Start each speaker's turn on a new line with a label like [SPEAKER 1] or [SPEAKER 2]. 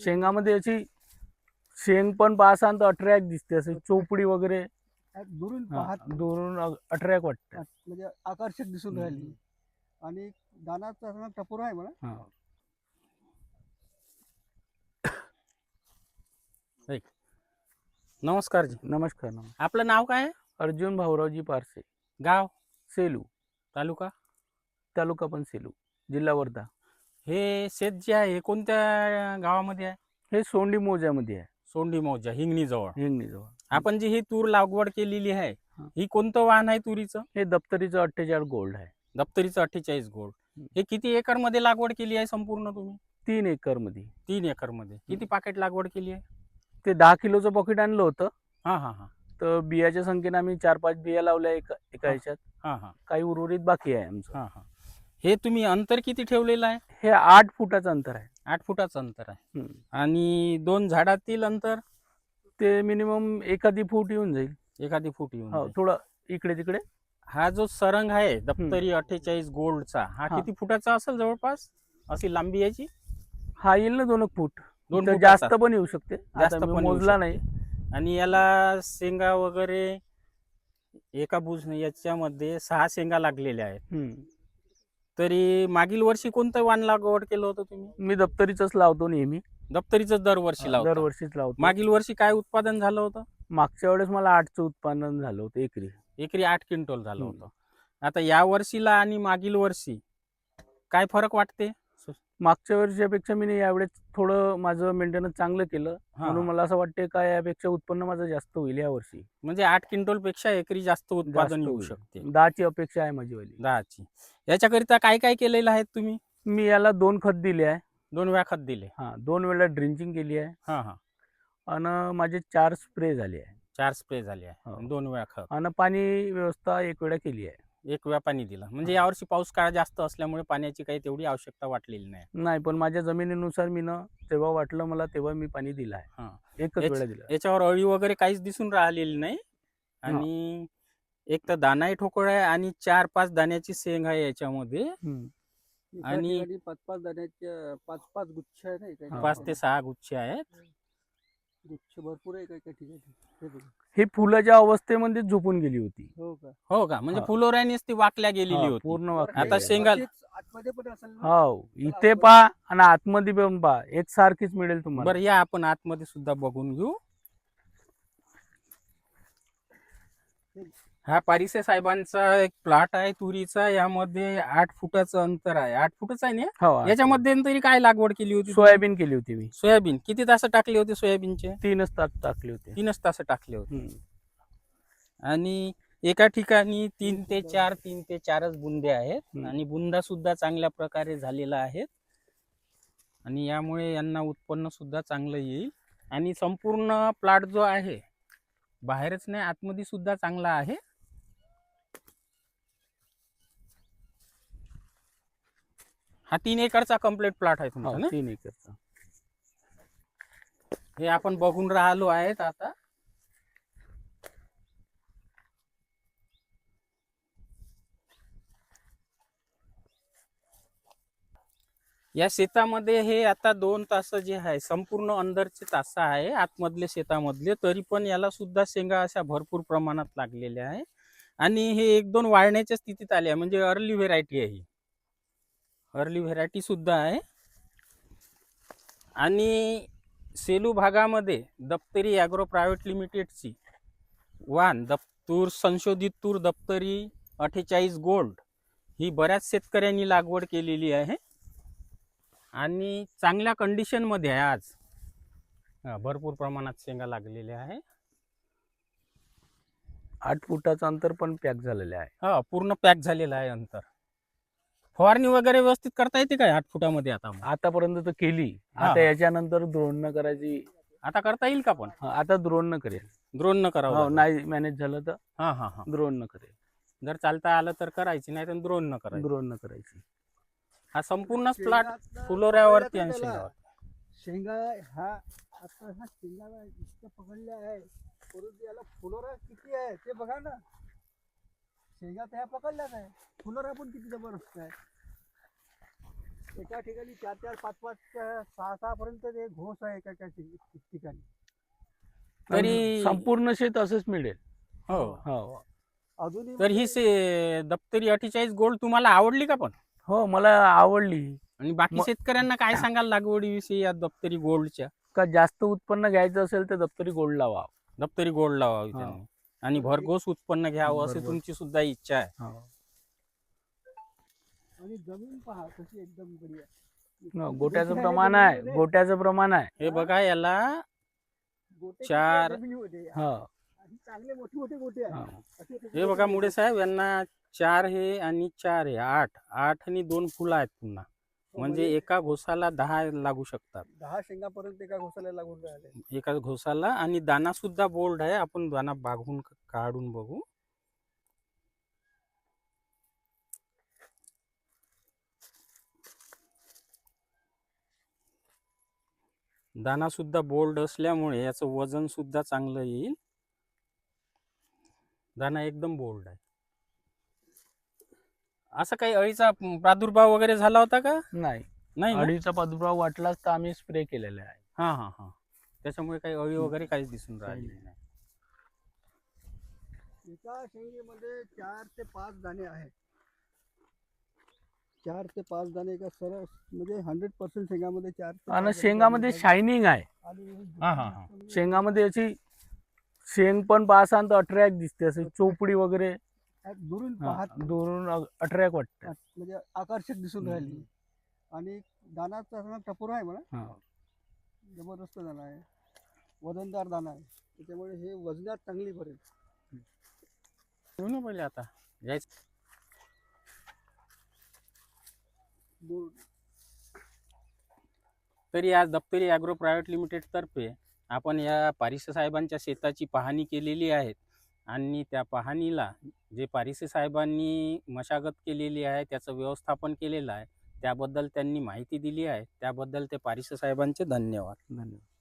[SPEAKER 1] शेंगामध्ये अशी शेंग पण पाहसान तर अट्रॅक्ट दिसते असं चोपडी वगैरे.
[SPEAKER 2] दुरून
[SPEAKER 1] हा,
[SPEAKER 2] पाहत
[SPEAKER 1] दुरून अट्रॅक्ट वाटते.
[SPEAKER 2] म्हणजे आकर्षक दिसून राहिली. आणि दानाचा असा टपोर आहे म्हणा.
[SPEAKER 1] हा.
[SPEAKER 3] नमस्कार जी.
[SPEAKER 1] नमस्कार नमस्कार.
[SPEAKER 3] आपलं नाव काय? आहे
[SPEAKER 1] अर्जुन भाऊरावजी पारसे.
[SPEAKER 3] गाव?
[SPEAKER 1] सेलू.
[SPEAKER 3] तालुका?
[SPEAKER 1] तालुका पण सेलू. जिल्हा वर्धा.
[SPEAKER 3] हे शेत जे आहे हे कोणत्या गावामध्ये आहे?
[SPEAKER 1] हे सोंडी मोज्यामध्ये आहे.
[SPEAKER 3] सोंडी मौजा हिंगणी जवळ
[SPEAKER 1] हिंगणी जवळ
[SPEAKER 3] आपण जी ही तूर लागवड केलेली आहे
[SPEAKER 1] हा.
[SPEAKER 3] कोणतं वाहन आहे तुरीचं?
[SPEAKER 1] हे दप्तरीचं अठ्ठेचाळीस गोल्ड आहे.
[SPEAKER 3] दप्तरीचं अठ्ठेचाळीस गोल्ड. हे किती एकरमध्ये लागवड केली आहे संपूर्ण तुम्ही?
[SPEAKER 1] तीन एकरमध्ये
[SPEAKER 3] तीन एकरमध्ये किती पाकेट लागवड केली आहे?
[SPEAKER 1] ते दहा किलोचं पॉकेट आणलं होतं.
[SPEAKER 3] हा हा हा.
[SPEAKER 1] तर बियाच्या संख्येने आम्ही चार पाच बिया लावल्या एका एका. ह्याच्यात.
[SPEAKER 3] हा हा.
[SPEAKER 1] काही उर्वरित बाकी आहे आमचं.
[SPEAKER 3] हा हा. हे तुम्ही अंतर किती ठेवलेलं आहे?
[SPEAKER 1] हे आठ फुटाचं अंतर आहे.
[SPEAKER 3] आठ फुटाचं अंतर आहे.
[SPEAKER 1] हम्म.
[SPEAKER 3] आणि दोन झाडातील अंतर?
[SPEAKER 1] ते मिनिमम एखादी फूट येऊन जाईल.
[SPEAKER 3] एखादी फूट येऊन
[SPEAKER 1] हो
[SPEAKER 3] जाईल.
[SPEAKER 1] थोडं इकडे तिकडे.
[SPEAKER 3] हा जो सरंग आहे दप्तरी अठ्ठेचाळीस गोल्डचा हा
[SPEAKER 1] हा.
[SPEAKER 3] किती फुटाचा असेल जवळपास? अशी लांबी याची
[SPEAKER 1] हा येईल ना दोन एक फूट.
[SPEAKER 3] दोन
[SPEAKER 1] तर
[SPEAKER 3] फुटाचा.
[SPEAKER 1] जास्त पण येऊ शकते.
[SPEAKER 3] जास्त पण येऊ
[SPEAKER 1] मोजला
[SPEAKER 3] शकते.
[SPEAKER 1] नाही.
[SPEAKER 3] आणि याला शेंगा वगैरे एका बुज याच्यामध्ये सहा शेंगा लागलेल्या आहेत.
[SPEAKER 1] हम्म.
[SPEAKER 3] तरी मागील वर्षी कोणतं वाण लागवड केलं होतं तुम्ही?
[SPEAKER 1] मी दप्तरीच लावतो नेहमी.
[SPEAKER 3] दप्तरीच दरवर्षी लावता.
[SPEAKER 1] दरवर्षीच लावतो.
[SPEAKER 3] मागील वर्षी काय उत्पादन झालं होतं?
[SPEAKER 1] मागच्या वेळेस मला आठचं उत्पादन झालं होतं एकरी.
[SPEAKER 3] एकरी आठ क्विंटल झालं. होतं. आता या वर्षीला आणि मागील वर्षी काय फरक वाटते?
[SPEAKER 1] मागच्या वर्षीपेक्षा मी यावेळेस थोडं माझं मेंटेनन्स चांगलं केलं.
[SPEAKER 3] हा,
[SPEAKER 1] म्हणून. मला असं वाटते का यापेक्षा उत्पन्न माझं जास्त होईल या वर्षी
[SPEAKER 3] म्हणजे आठ क्विंटलपेक्षा एकरी जास्त उत्पादन
[SPEAKER 1] जास्त
[SPEAKER 3] येऊ
[SPEAKER 1] होईल.
[SPEAKER 3] शकते.
[SPEAKER 1] दहाची अपेक्षा आहे माझी वाली.
[SPEAKER 3] दहाची. याच्याकरिता काय काय केलेलं आहे तुम्ही?
[SPEAKER 1] मी याला दोन खत दिले आहे.
[SPEAKER 3] दोन वेळा खत दिले.
[SPEAKER 1] हा दोन वेळा ड्रिंचिंग केली आहे.
[SPEAKER 3] हा हा.
[SPEAKER 1] आणि माझे चार स्प्रे झाले आहे.
[SPEAKER 3] चार स्प्रे झाले आहे.
[SPEAKER 1] हो.
[SPEAKER 3] दोन वेळा खत.
[SPEAKER 1] आणि पाणी व्यवस्था एक वेळा केली आहे.
[SPEAKER 3] एक वेळा पाणी दिलं. म्हणजे. यावर्षी पाऊस काळ जास्त असल्यामुळे पाण्याची काही तेवढी आवश्यकता वाटलेली नाही.
[SPEAKER 1] नाही पण माझ्या जमिनीनुसार मी ना तेव्हा वाटलं मला तेव्हा मी पाणी दिलं आहे.
[SPEAKER 3] हा.
[SPEAKER 1] एकच वेळा दिलं
[SPEAKER 3] याच्यावर अळी वगैरे काहीच दिसून राहिलेली नाही. आणि एक तर दानाही ठोकळ आहे आणि चार पाच दाण्याची शेंग आहे याच्यामध्ये. आणि-
[SPEAKER 2] पाच पाच दाण्याचे पाच पाच गुच्छ आहे.
[SPEAKER 3] पाच ते सहा गुच्छे आहेत.
[SPEAKER 2] गुच्छ भरपूर आहे एका ठिकाणी. हे
[SPEAKER 1] फुलाच्या अवस्थेमध्ये झोपून गेली होती.
[SPEAKER 2] हो का?
[SPEAKER 3] हो का? म्हणजे
[SPEAKER 1] हा.
[SPEAKER 3] फुलोऱ्यानेच ती वाकल्या गेलेली
[SPEAKER 1] हा,
[SPEAKER 3] होती.
[SPEAKER 1] पूर्ण
[SPEAKER 3] आता. शेंगा-
[SPEAKER 2] आतमध्ये पण असेल ना?
[SPEAKER 1] हो इथे पहा आणि आतमध्ये पण पहा. एक सारखीच मिळेल तुम्हाला.
[SPEAKER 3] बरं या आपण आतमध्ये सुद्धा बघून घेऊ. हा पारिसे साहेबांचा एक प्लॉट आहे तुरीचा यामध्ये आठ फुटाचं अंतर आहे. आठ फुटच आहे ना?
[SPEAKER 1] हो
[SPEAKER 3] याच्यामध्ये तरी काय लागवड केली होती?
[SPEAKER 1] सोयाबीन केली होती मी.
[SPEAKER 3] सोयाबीन. किती तास टाकले होते सोयाबीनचे?
[SPEAKER 1] तीनच तास टाकले होते.
[SPEAKER 3] तीनच तास टाकले होते. आणि एका ठिकाणी तीन ते चार तीन ते चारच बुंदे आहेत. आणि बुंदा सुद्धा चांगल्या प्रकारे झालेला आहेत आणि यामुळे यांना उत्पन्न सुद्धा चांगलं येईल. आणि संपूर्ण प्लॉट जो आहे बाहेरच नाही आतमध्ये सुद्धा चांगला आहे. हा तीन एकरचा कंप्लीट प्लॉट आहे तुमचा ना?
[SPEAKER 1] तीन एकरचा.
[SPEAKER 3] हे आपण बघून राहिलो आहेत आता. या शेतामध्ये हे आता दोन तास जे आहे संपूर्ण अंदरचे तास आहे आतमधले शेतामधले तरी पण याला सुद्धा शेंगा अशा भरपूर प्रमाणात लागलेल्या आहे. आणि हे एक दोन वाढण्याच्या स्थितीत आले आहे म्हणजे अर्ली व्हेरायटी आहे ही. अर्ली व्हेरायटी सुद्धा आहे. आणि सेलू भागामध्ये दप्तरी ॲग्रो प्रायव्हेट लिमिटेडची वान दप तूर संशोधित तूर दप्तरी अठ्ठेचाळीस गोल्ड ही बऱ्याच शेतकऱ्यांनी लागवड केलेली आहे. आणि चांगल्या कंडिशनमध्ये आहे आज. हा, भरपूर प्रमाणात शेंगा लागलेल्या आहे.
[SPEAKER 1] आठ फुटाचं अंतर पण पॅक झालेलं आहे.
[SPEAKER 3] हा पूर्ण पॅक झालेलं आहे अंतर. फवारणी वगैरे व्यवस्थित करता येते काय आठ फुटामध्ये आता?
[SPEAKER 1] आतापर्यंत तर केली.
[SPEAKER 3] हा,
[SPEAKER 1] आता. याच्यानंतर द्रोण न करायची
[SPEAKER 3] आता करता येईल का पण?
[SPEAKER 1] हा, आता द्रोण न करेल.
[SPEAKER 3] द्रोण न करावं
[SPEAKER 1] हो. नाही मॅनेज झालं तर
[SPEAKER 3] हा हा हा.
[SPEAKER 1] द्रोण न करेल.
[SPEAKER 3] जर चालता आलं तर करायची नाही तर द्रोण न करायची.
[SPEAKER 1] द्रोण न करायची.
[SPEAKER 3] हा संपूर्णच प्लॉट फुलोऱ्यावरती आणि. शेंगावर
[SPEAKER 2] शेंगा हा आता हा शेंगाला इतकं पकडल्या आहे. परंतु याला फुलोरा किती आहे ते बघा ना. शेंगा तर ह्या पकडल्याच आहे. फुलोरा पण किती जबरदस्त आहे. एका ठिकाणी चार चार पाच पाच सहा सहा पर्यंत ते घोस आहे एका एका ठिक- ठिकाणी.
[SPEAKER 3] तरी-
[SPEAKER 1] संपूर्ण शेत असंच मिळेल.
[SPEAKER 3] हो.
[SPEAKER 1] हो.
[SPEAKER 2] अजूनही
[SPEAKER 3] तर ही से दप्तरी अठ्ठेचाळीस गोल्ड तुम्हाला आवडली का पण?
[SPEAKER 1] हो मला आवडली.
[SPEAKER 3] आणि बाकी
[SPEAKER 1] म-
[SPEAKER 3] शेतकऱ्यांना काय सांगाल लागवडीविषयी या दप्तरी गोल्डच्या
[SPEAKER 1] का जास्त उत्पन्न घ्यायचं असेल तर दप्तरी गोल्ड लावा.
[SPEAKER 3] दप्तरी गोल्ड लावावी
[SPEAKER 1] हा.
[SPEAKER 3] आणि भरघोस उत्पन्न घ्यावं अशी. तुमची सुद्धा इच्छा आहे.
[SPEAKER 1] हो.
[SPEAKER 2] आणि जमीन पहा कशी एकदम बढिया.
[SPEAKER 1] गोट्याचं
[SPEAKER 2] गोटे
[SPEAKER 1] प्रमाण
[SPEAKER 2] आहे.
[SPEAKER 1] गोट्याचं प्रमाण आहे.
[SPEAKER 3] हे बघा याला
[SPEAKER 2] गोटे किती
[SPEAKER 3] चार-
[SPEAKER 1] हो.
[SPEAKER 2] आणि चांगले मोठे मोठे गोटे
[SPEAKER 1] हो.
[SPEAKER 2] असे
[SPEAKER 3] हे बघा मुळे साहेब यांना चार हे आणि चार हे. आठ. आठ आणि दोन फुलं आहेत पुन्हा. म्हणजे एका घोसाला दहा लागू शकतात.
[SPEAKER 2] दहा शेंगापर्यंत एका घोसाला लागून राहिले.
[SPEAKER 3] एका घोसाला आणि दाना सुद्धा बोल्ड आहे. आपण दाना बागून काढून बघू. दाना सुद्धा बोल्ड असल्यामुळे याचं वजन सुद्धा चांगलं येईल. दाना एकदम बोल्ड आहे. असं काही अळीचा प्रादुर्भाव वगैरे झाला होता का?
[SPEAKER 1] नाही.
[SPEAKER 3] नाही ना?
[SPEAKER 1] अडीचा प्रादुर्भाव वाटलाच तर आम्ही स्प्रे केलेला आहे.
[SPEAKER 3] हा हा हा. त्याच्यामुळे काही अळी वगैरे काहीच दिसून राहिली नाही.
[SPEAKER 2] एका शेंगेमध्ये चार ते पाच दाणे आहेत. चार ते पाच दाणे एका सरस म्हणजे हंड्रेड पर्सेंट शेंगामध्ये चार ते
[SPEAKER 1] आणि
[SPEAKER 2] पाच
[SPEAKER 1] शेंगामध्ये
[SPEAKER 2] दाणे
[SPEAKER 1] शायनिंग आहे.
[SPEAKER 2] आणि
[SPEAKER 3] हा, हा, हा.
[SPEAKER 1] शेंगामध्ये अशी शेंग पण पाहसान तर अट्रॅक्ट दिसते. असं चोपडी वगैरे
[SPEAKER 2] दुरून
[SPEAKER 1] हा,
[SPEAKER 2] पाहत
[SPEAKER 1] दुरून अट्रॅक्ट वाटते
[SPEAKER 2] म्हणजे आकर्षक दिसून
[SPEAKER 1] हम्म.
[SPEAKER 2] राहिली. आणि दानाचा असा टपोरा आहे म्हणा.
[SPEAKER 1] हा.
[SPEAKER 2] जबरदस्त दाणा आहे. वजनदार दाणा आहे. त्याच्यामुळे हे वजनात चांगली भरेल.
[SPEAKER 3] येऊ ना पहिले आता. यायचं.
[SPEAKER 2] बोल
[SPEAKER 3] तरी आज दप्तरी ॲग्रो प्रायव्हेट लिमिटेड तर्फे आपण या पारिसे साहेबांच्या शेताची पाहणी केलेली आहे. आणि त्या पाहणीला जे पारिसे साहेबांनी मशागत केलेली आहे त्याचं व्यवस्थापन केलेलं आहे त्याबद्दल त्यांनी माहिती दिली आहे. त्याबद्दल ते पारिसे साहेबांचे धन्यवाद.
[SPEAKER 1] धन्यवाद.